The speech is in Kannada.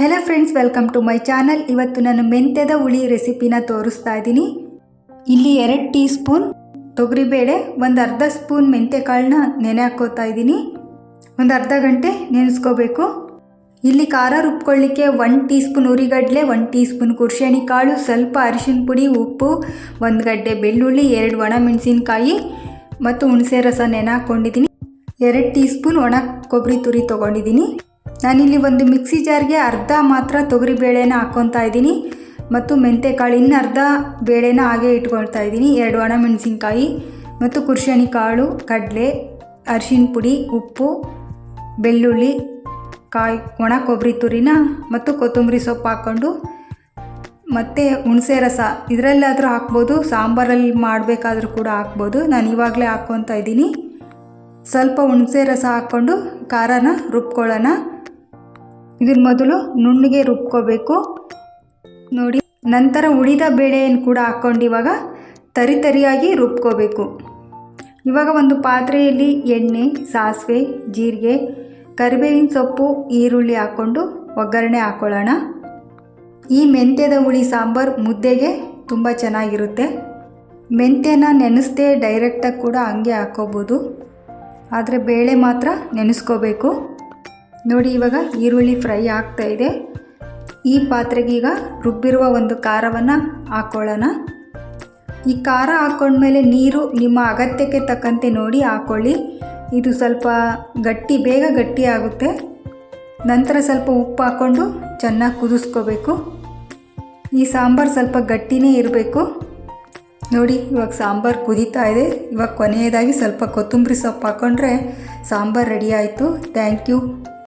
Hello friends welcome to my channel ಇವತ್ತು ನಾನು ಮೆಂತ್ಯದ ಹುಳಿ ರೆಸಿಪಿನ ತೋರಿಸ್ತಾ ಇದ್ದೀನಿ. ಇಲ್ಲಿ ಎರಡು ಟೀ ಸ್ಪೂನ್ ತೊಗರಿಬೇಳೆ ಒಂದು ಅರ್ಧ ಸ್ಪೂನ್ ಮೆಂತ್ಯಕಾಳನ್ನ ನೆನೆ ಹಾಕೋತಾ ಇದ್ದೀನಿ. ಒಂದು ಅರ್ಧ ಗಂಟೆ ನೆನೆಸ್ಕೋಬೇಕು. ಇಲ್ಲಿ ಖಾರ ರುಬ್ಕೊಳ್ಳಿಕ್ಕೆ one tea spoon ಉರಿಗಡ್ಲೆ one tea spoon ಕುರ್ಶಿಣಿ ಕಾಳು, ಸ್ವಲ್ಪ ಅರಿಶಿನ ಪುಡಿ, ಉಪ್ಪು, ಒಂದು ಗಡ್ಡೆ ಬೆಳ್ಳುಳ್ಳಿ, ಎರಡು ಒಣ ಮೆಣಸಿನ್ಕಾಯಿ ಮತ್ತು ಹುಣಸೆ ರಸ ನೆನೆ ಹಾಕ್ಕೊಂಡಿದ್ದೀನಿ ಎರಡು ಟೀ ಸ್ಪೂನ್ ಒಣ ಕೊಬ್ಬರಿ ತುರಿ ತೊಗೊಂಡಿದ್ದೀನಿ. ನಾನಿಲ್ಲಿ ಒಂದು ಮಿಕ್ಸಿ ಜಾರ್ಗೆ ಅರ್ಧ ಮಾತ್ರ ತೊಗರಿ ಬೇಳೆನ ಹಾಕ್ಕೊತಾ ಇದ್ದೀನಿ ಮತ್ತು ಮೆಂತೆಕಾಳು ಇನ್ನು ಅರ್ಧ ಬೇಳೆನ ಹಾಗೆ ಇಟ್ಕೊಳ್ತಾ ಇದ್ದೀನಿ. ಎರಡು ಒಣ ಮೆಣಸಿನ್ಕಾಯಿ ಮತ್ತು ಕುರ್ಶಣಿ ಕಾಳು, ಕಡಲೆ, ಅರಿಶಿನ ಪುಡಿ, ಉಪ್ಪು, ಬೆಳ್ಳುಳ್ಳಿ, ಕಾಯಿ, ಒಣ ಕೊಬ್ಬರಿ ತುರಿನ ಮತ್ತು ಕೊತ್ತಂಬರಿ ಸೊಪ್ಪು ಹಾಕ್ಕೊಂಡು ಮತ್ತು ಹುಣಸೆ ರಸ. ಇದರಲ್ಲಾದರೂ ಹಾಕ್ಬೋದು, ಸಾಂಬಾರಲ್ಲಿ ಮಾಡಬೇಕಾದ್ರೂ ಕೂಡ ಹಾಕ್ಬೋದು. ನಾನು ಇವಾಗಲೇ ಹಾಕ್ಕೊತಾ ಇದ್ದೀನಿ. ಸ್ವಲ್ಪ ಹುಣಸೆ ರಸ ಹಾಕ್ಕೊಂಡು ಖಾರನ ರುಬ್ಕೊಳ್ಳೋಣ. ಇದನ್ನ ಮೊದಲು ನುಣ್ಣಗೆ ರುಬ್ಕೋಬೇಕು. ನೋಡಿ, ನಂತರ ಉಳಿದ ಬೇಳೆಯನ್ನು ಕೂಡ ಹಾಕ್ಕೊಂಡು ಇವಾಗ ತರಿ ತರಿಯಾಗಿ ರುಬ್ಕೋಬೇಕು. ಇವಾಗ ಒಂದು ಪಾತ್ರೆಯಲ್ಲಿ ಎಣ್ಣೆ, ಸಾಸಿವೆ, ಜೀರಿಗೆ, ಕರಿಬೇವಿನ ಸೊಪ್ಪು, ಈರುಳ್ಳಿ ಹಾಕ್ಕೊಂಡು ಒಗ್ಗರಣೆ ಹಾಕ್ಕೊಳ್ಳೋಣ ಈ ಮೆಂತ್ಯದ ಹುಳಿ ಸಾಂಬಾರು ಮುದ್ದೆಗೆ ತುಂಬ ಚೆನ್ನಾಗಿರುತ್ತೆ. ಮೆಂತ್ಯನ ನೆನೆಸ್ದೇ ಡೈರೆಕ್ಟಾಗಿ ಕೂಡ ಹಂಗೆ ಹಾಕ್ಕೋಬೋದು. ಆದರೆ ಬೇಳೆ ಮಾತ್ರ ನೆನೆಸ್ಕೋಬೇಕು. ನೋಡಿ, ಇವಾಗ ಈರುಳ್ಳಿ ಫ್ರೈ ಆಗ್ತಾ ಇದೆ. ಈ ಪಾತ್ರೆಗೆ ಈಗ ರುಬ್ಬಿರುವ ಒಂದು ಖಾರವನ್ನು ಹಾಕ್ಕೊಳ್ಳೋಣ ಈ ಖಾರ ಹಾಕ್ಕೊಂಡ್ಮೇಲೆ ನೀರು ನಿಮ್ಮ ಅಗತ್ಯಕ್ಕೆ ತಕ್ಕಂತೆ ನೋಡಿ ಹಾಕ್ಕೊಳ್ಳಿ ಇದು ಸ್ವಲ್ಪ ಗಟ್ಟಿ, ಬೇಗ ಗಟ್ಟಿ ಆಗುತ್ತೆ. ನಂತರ ಸ್ವಲ್ಪ ಉಪ್ಪು ಹಾಕ್ಕೊಂಡು ಚೆನ್ನಾಗಿ ಕುದಿಸ್ಕೋಬೇಕು. ಈ ಸಾಂಬಾರು ಸ್ವಲ್ಪ ಗಟ್ಟಿನೇ ಇರಬೇಕು. ನೋಡಿ, ಇವಾಗ ಸಾಂಬಾರು ಕುದೀತಾ ಇದೆ. ಇವಾಗ ಕೊನೆಯದಾಗಿ ಸ್ವಲ್ಪ ಕೊತ್ತಂಬರಿ ಸೊಪ್ಪು ಹಾಕ್ಕೊಂಡ್ರೆ ಸಾಂಬಾರು ರೆಡಿ ಆಯಿತು. Thank you.